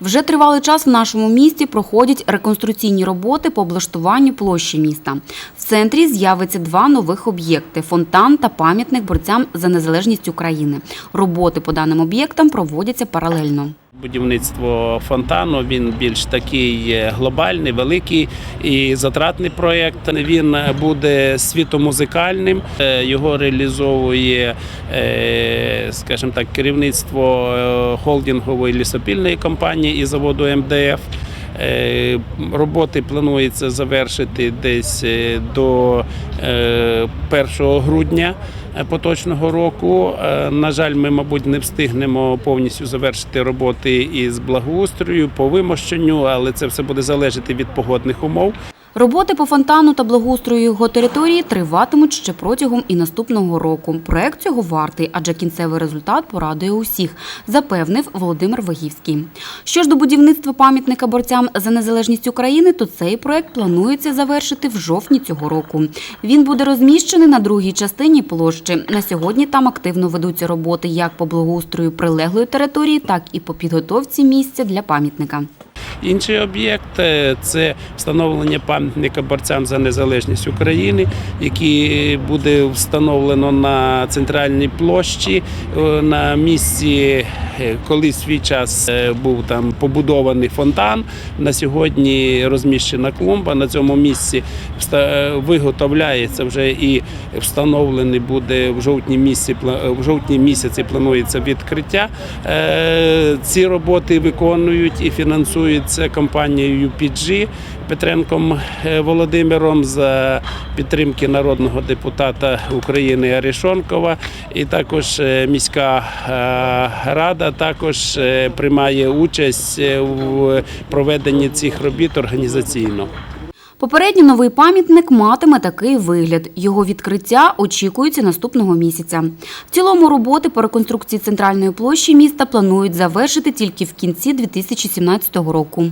Вже тривалий час в нашому місті проходять реконструкційні роботи по облаштуванню площі міста. В центрі з'явиться два нових об'єкти фонтан та пам'ятник борцям за незалежність України. Роботи по даним об'єктам проводяться паралельно. Будівництво фонтану він більш такий глобальний, великий і затратний проєкт. Він буде світомузикальним. Е, Його реалізовує, е, скажімо так, керівництво е, холдингової лісопільної компанії і заводу МДФ. Е, Роботи планується завершити десь е, до е, 1 грудня е, поточного року. На жаль, ми, мабуть, не встигнемо повністю завершити роботи із благоустрою по вимощенню, але це все буде залежати від погодних умов. Роботи по фонтану та благоустрою його території триватимуть ще протягом і наступного року. Проект цього вартий, адже кінцевий результат порадує усіх, запевнив Володимир Вагівський. Що ж до будівництва пам'ятника борцям за незалежність України, то цей проект планується завершити в жовтні цього року. Він буде розміщений на другій частині площі. На сьогодні там активно ведуться роботи як по благоустрою прилеглої території, так і по підготовці місця для пам'ятника. Інший об'єкт це встановлення пам'ятника борцям за незалежність України, який буде встановлено на центральній площі е, на місці, коли свій час е, був там побудований фонтан. На сьогодні розміщена клумба. На цьому місці виготовляється вже і встановлений буде в жовтні місяці. В жовтні місяці планується відкриття. Е, Ці роботи виконують і фінансуються компанією UPG Петренком е, Володимиром за підтримки народного депутата України Арішонкова. І також е, міська е, рада також е, приймає участь е, в проведенні цих робіт організаційно. Попередньо новий пам'ятник матиме такий вигляд. Його відкриття очікується наступного місяця. В цілому роботи по реконструкції центральної площі міста планують завершити тільки в кінці 2017 року.